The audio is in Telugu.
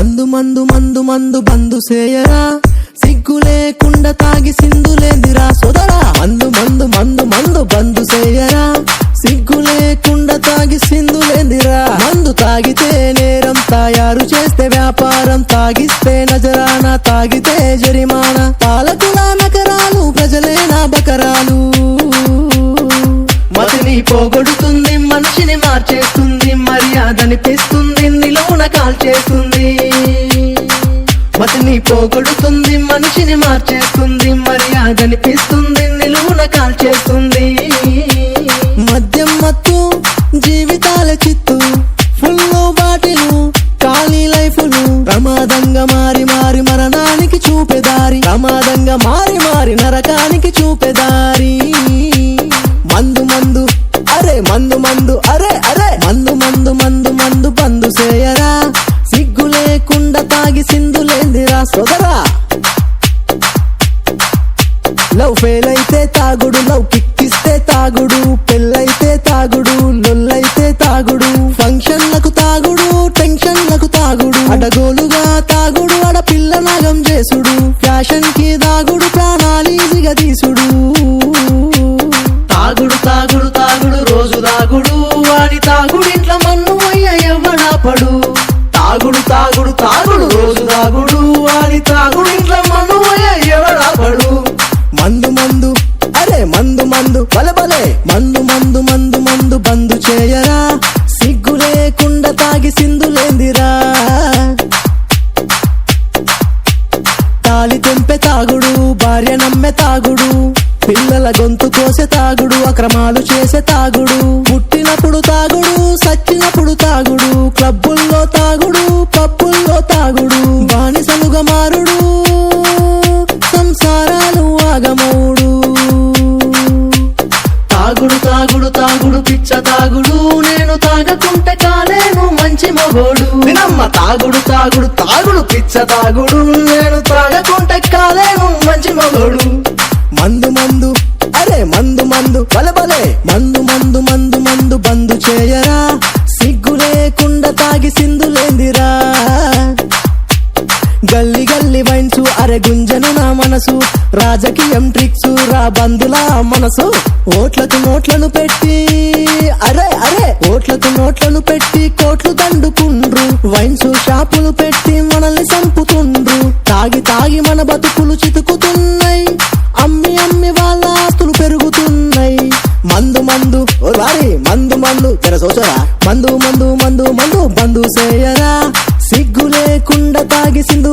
మందు మందు మందు మందు బందు సేయరా. సిగ్గు లేకుండా తాగి సింధులేందిరా సోదరా. మందు మందు మందు మందు బందు సేయరా. సిగ్గు లేకుండా తాగి సింధులేందిరా మందు తాగితే నేరం తయారు చేస్తే వ్యాపారం తాగిస్తే నజరానా తాగితే జరిమానా. పాలకుల నకరాలు ప్రజలేనా బకరాలు. మతిని పోగొడుతుంది మనిషిని మార్చేస్తుంది మర్యాదనిపిస్తుంది నిలువున కాల్చేస్తుంది. వాటిని పోగొడుతుంది మనిషిని మార్చేస్తుంది మర్యాదనిపిస్తుంది నిలువున కాల్చేస్తుంది. మద్యం మత్తు జీవితాల చిత్తు ఫుల్ బాటిలు ఖాళీ లైఫులు. ప్రమాదంగా మారి మారి మరణానికి చూపేదారి ప్రమాదంగా మారి మారి నరకానికి చూపేదారి. సోదరా. లవ్ ఫెయిల్ అయితే తాగుడు లవ్ కిక్కిస్తే తాగుడు పెళ్ళైతే తాగుడు లొల్లైతే తాగుడు ఫంక్షన్లకు తాగుడు టెన్షన్లకు తాగుడు అడగోలుగా తాగుడు అడపిల్ల పిల్ల నాగం చేసుడు ఫ్యాషన్కి తాగుడు ప్రాణాలీజిగా తీసుడు. తాగుడు తాగుడు తాగుడు రోజు తాగుడు వాడి తాగుడు ఇంట్లో మన్ను అయ్య ఎవడాపడు తాగుడు తాగుడు తాగుడు. రోజు తాగుడు వాడి తాగుడు. ఇంట్లో మన్ను ఎవడాపడు మందు మందు అరే మందు మందు. బలే బలే మందు మందు మందు మందు బందు చేయరా? సిగ్గు లేకుండా తాగి సిందులేందిరా తాలి తెంపె తాగుడు భార్య నమ్మే తాగుడు. పిల్లల గొంతు కోసే తాగుడు అక్రమాలు చేసే తాగుడు. పుట్టినప్పుడు తాగుడు సచ్చినప్పుడు తాగుడు. క్లబ్బుల్లో తాగుడు పబ్బుల్లో తాగుడు. బానిసలుగా మారుడు సంసారాలు ఆగమౌడు తాగుడు తాగుడు తాగుడు పిచ్చ తాగుడు. నేను తాగకుంటే కాలేను మంచి మగోడు. వినమ్మ తాగుడు తాగుడు తాగుడు పిచ్చ తాగుడు. నేను తాగకుంటే కాలేను మంచి మగోడు. మందు మందు అరే మందు మందు బలే బలే. మందు మందు మందు మందు బందు చేయరా. సిగ్గు లేకుండా తాగి సింధులేందిరా గల్లి గల్లి వైన్సు అరే గుంజను నా మనసు. రాజకీయం ట్రిక్స్ రా బందులా మనసు. ఓట్లకు నోట్లను పెట్టి అరే అరే. ఓట్లకు నోట్లను పెట్టి కోట్లు దండుకుండ్రు. వైన్స్ షాపులు పెట్టి మనల్ని చంపుతుండ్రు తాగి తాగి మన బతుకులు మందు. ఓ వారి మందు మందు. తెర సోచరా. మందు మందు మందు మందు బందు చేయరా సిగ్గు లేకుండా తాగి సింధు